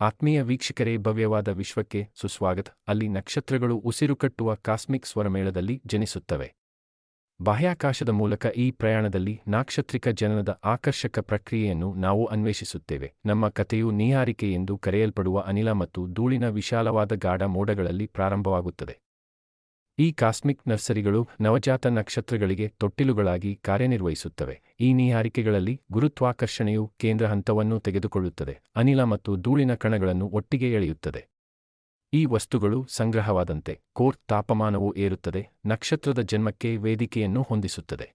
ಆತ್ಮೀಯ ವೀಕ್ಷಕರೇ, ಭವ್ಯವಾದ ವಿಶ್ವಕ್ಕೆ ಸುಸ್ವಾಗತ. ಅಲ್ಲಿ ನಕ್ಷತ್ರಗಳು ಉಸಿರುಕಟ್ಟುವ ಕಾಸ್ಮಿಕ್ ಸ್ವರಮೇಳದಲ್ಲಿ ಜನಿಸುತ್ತವೆ. ಬಾಹ್ಯಾಕಾಶದ ಮೂಲಕ ಈ ಪ್ರಯಾಣದಲ್ಲಿ ನಾಕ್ಷತ್ರಿಕ ಜನನದ ಆಕರ್ಷಕ ಪ್ರಕ್ರಿಯೆಯನ್ನು ನಾವು ಅನ್ವೇಷಿಸುತ್ತೇವೆ. ನಮ್ಮ ಕಥೆಯು ನೀಹಾರಿಕೆ ಎಂದು ಕರೆಯಲ್ಪಡುವ ಅನಿಲ ಮತ್ತು ಧೂಳಿನ ವಿಶಾಲವಾದ ಗಾಢ ಮೋಡಗಳಲ್ಲಿ ಪ್ರಾರಂಭವಾಗುತ್ತದೆ. ಈ ಕಾಸ್ಮಿಕ್ ನರ್ಸರಿಗಳು ನವಜಾತ ನಕ್ಷತ್ರಗಳಿಗೆ ತೊಟ್ಟಿಲುಗಳಾಗಿ ಕಾರ್ಯನಿರ್ವಹಿಸುತ್ತವೆ. ಈ ನೀಹಾರಿಕೆಗಳಲ್ಲಿ ಗುರುತ್ವಾಕರ್ಷಣೆಯು ಕೇಂದ್ರ ಹಂತವನ್ನು ತೆಗೆದುಕೊಳ್ಳುತ್ತದೆ. ಅನಿಲ ಮತ್ತು ಧೂಳಿನ ಕಣಗಳನ್ನು ಒಟ್ಟಿಗೆ ಎಳೆಯುತ್ತದೆ. ಈ ವಸ್ತುಗಳು ಸಂಗ್ರಹವಾದಂತೆ ಕೋರ್ ತಾಪಮಾನವು ಏರುತ್ತದೆ, ನಕ್ಷತ್ರದ ಜನ್ಮಕ್ಕೆ ವೇದಿಕೆಯನ್ನು ಹೊಂದಿಸುತ್ತದೆ.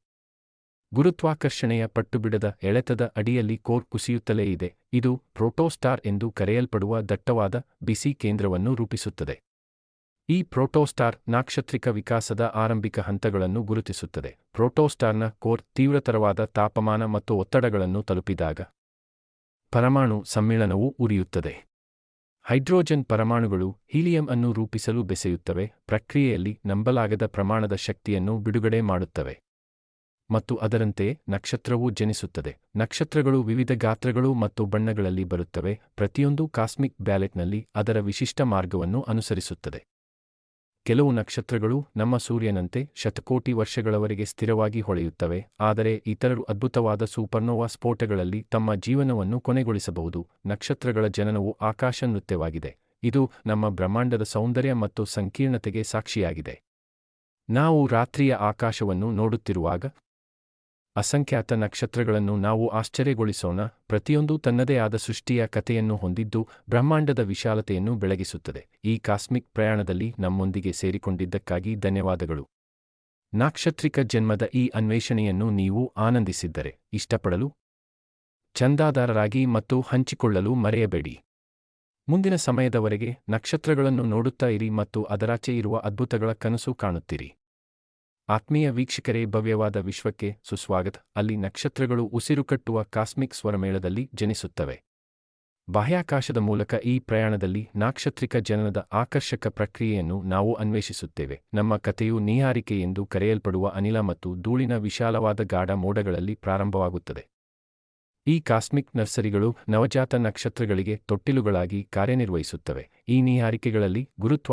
ಗುರುತ್ವಾಕರ್ಷಣೆಯ ಪಟ್ಟುಬಿಡದ ಎಳೆತದ ಅಡಿಯಲ್ಲಿ ಕೋರ್ ಕುಸಿಯುತ್ತಲೇ ಇದೆ. ಇದು ಪ್ರೋಟೋಸ್ಟಾರ್ ಎಂದು ಕರೆಯಲ್ಪಡುವ ದಟ್ಟವಾದ ಬಿಸಿ ಕೇಂದ್ರವನ್ನು ರೂಪಿಸುತ್ತದೆ. ಈ ಪ್ರೋಟೋಸ್ಟಾರ್ ನಾಕ್ಷತ್ರಿಕ ವಿಕಾಸದ ಆರಂಭಿಕ ಹಂತಗಳನ್ನು ಗುರುತಿಸುತ್ತದೆ. ಪ್ರೋಟೋಸ್ಟಾರ್ನ ಕೋರ್ ತೀವ್ರತರವಾದ ತಾಪಮಾನ ಮತ್ತು ಒತ್ತಡಗಳನ್ನು ತಲುಪಿದಾಗ ಪರಮಾಣು ಸಮ್ಮಿಳನವು ಉರಿಯುತ್ತದೆ. ಹೈಡ್ರೋಜನ್ ಪರಮಾಣುಗಳು ಹೀಲಿಯಂ ಅನ್ನು ರೂಪಿಸಲು ಬೆಸೆಯುತ್ತವೆ, ಪ್ರಕ್ರಿಯೆಯಲ್ಲಿ ನಂಬಲಾಗದ ಪ್ರಮಾಣದ ಶಕ್ತಿಯನ್ನು ಬಿಡುಗಡೆ ಮಾಡುತ್ತವೆ ಮತ್ತು ಅದರಂತೆ ನಕ್ಷತ್ರವು ಜನಿಸುತ್ತದೆ. ನಕ್ಷತ್ರಗಳು ವಿವಿಧ ಗಾತ್ರಗಳು ಮತ್ತು ಬಣ್ಣಗಳಲ್ಲಿ ಬರುತ್ತವೆ, ಪ್ರತಿಯೊಂದು ಕಾಸ್ಮಿಕ್ ಬ್ಯಾಲೆಟ್ನಲ್ಲಿ ಅದರ ವಿಶಿಷ್ಟ ಮಾರ್ಗವನ್ನು ಅನುಸರಿಸುತ್ತದೆ. ಕೆಲವು ನಕ್ಷತ್ರಗಳು ನಮ್ಮ ಸೂರ್ಯನಂತೆ ಶತಕೋಟಿ ವರ್ಷಗಳವರೆಗೆ ಸ್ಥಿರವಾಗಿ ಹೊಳೆಯುತ್ತವೆ, ಆದರೆ ಇತರರು ಅದ್ಭುತವಾದ ಸೂಪರ್ನೋವಾ ಸ್ಫೋಟಗಳಲ್ಲಿ ತಮ್ಮ ಜೀವನವನ್ನು ಕೊನೆಗೊಳಿಸಬಹುದು. ನಕ್ಷತ್ರಗಳ ಜನನವು ಆಕಾಶ ನೃತ್ಯವಾಗಿದೆ. ಇದು ನಮ್ಮ ಬ್ರಹ್ಮಾಂಡದ ಸೌಂದರ್ಯ ಮತ್ತು ಸಂಕೀರ್ಣತೆಗೆ ಸಾಕ್ಷಿಯಾಗಿದೆ. ನಾವು ರಾತ್ರಿಯ ಆಕಾಶವನ್ನು ನೋಡುತ್ತಿರುವಾಗ ಅಸಂಖ್ಯಾತ ನಕ್ಷತ್ರಗಳನ್ನು ನಾವು ಆಶ್ಚರ್ಯಗೊಳಿಸೋಣ. ಪ್ರತಿಯೊಂದು ತನ್ನದೇ ಆದ ಸೃಷ್ಟಿಯ ಕಥೆಯನ್ನು ಹೊಂದಿದ್ದು ಬ್ರಹ್ಮಾಂಡದ ವಿಶಾಲತೆಯನ್ನು ಬೆಳಗಿಸುತ್ತದೆ. ಈ ಕಾಸ್ಮಿಕ್ ಪ್ರಯಾಣದಲ್ಲಿ ನಮ್ಮೊಂದಿಗೆ ಸೇರಿಕೊಂಡಿದ್ದಕ್ಕಾಗಿ ಧನ್ಯವಾದಗಳು. ನಾಕ್ಷತ್ರಿಕ ಜನ್ಮದ ಈ ಅನ್ವೇಷಣೆಯನ್ನು ನೀವು ಆನಂದಿಸಿದ್ದರೆ ಇಷ್ಟಪಡಲು ಚಂದಾದಾರರಾಗಿ ಮತ್ತು ಹಂಚಿಕೊಳ್ಳಲು ಮರೆಯಬೇಡಿ. ಮುಂದಿನ ಸಮಯದವರೆಗೆ ನಕ್ಷತ್ರಗಳನ್ನು ನೋಡುತ್ತಾ ಇರಿ ಮತ್ತು ಅದರಾಚೆ ಇರುವ ಅದ್ಭುತಗಳ ಕನಸು ಕಾಣುತ್ತಿರಿ. ಆತ್ಮೀಯ ವೀಕ್ಷಕರೇ, ಭವ್ಯವಾದ ವಿಶ್ವಕ್ಕೆ ಸುಸ್ವಾಗತ. ಅಲ್ಲಿ ನಕ್ಷತ್ರಗಳು ಉಸಿರುಕಟ್ಟುವ ಕಾಸ್ಮಿಕ್ ಸ್ವರಮೇಳದಲ್ಲಿ ಜನಿಸುತ್ತವೆ. ಬಾಹ್ಯಾಕಾಶದ ಮೂಲಕ ಈ ಪ್ರಯಾಣದಲ್ಲಿ ನಾಕ್ಷತ್ರಿಕ ಜನನದ ಆಕರ್ಷಕ ಪ್ರಕ್ರಿಯೆಯನ್ನು ನಾವು ಅನ್ವೇಷಿಸುತ್ತೇವೆ. ನಮ್ಮ ಕಥೆಯು ನೀಹಾರಿಕೆ ಎಂದು ಕರೆಯಲ್ಪಡುವ ಅನಿಲ ಮತ್ತು ಧೂಳಿನ ವಿಶಾಲವಾದ ಗಾಢ ಮೋಡಗಳಲ್ಲಿ ಪ್ರಾರಂಭವಾಗುತ್ತದೆ. ಈ ಕಾಸ್ಮಿಕ್ ನರ್ಸರಿಗಳು ನವಜಾತ ನಕ್ಷತ್ರಗಳಿಗೆ ತೊಟ್ಟಿಲುಗಳಾಗಿ ಕಾರ್ಯನಿರ್ವಹಿಸುತ್ತವೆ. ಈ ನೀಹಾರಿಕೆಗಳಲ್ಲಿ ಗುರುತ್ವ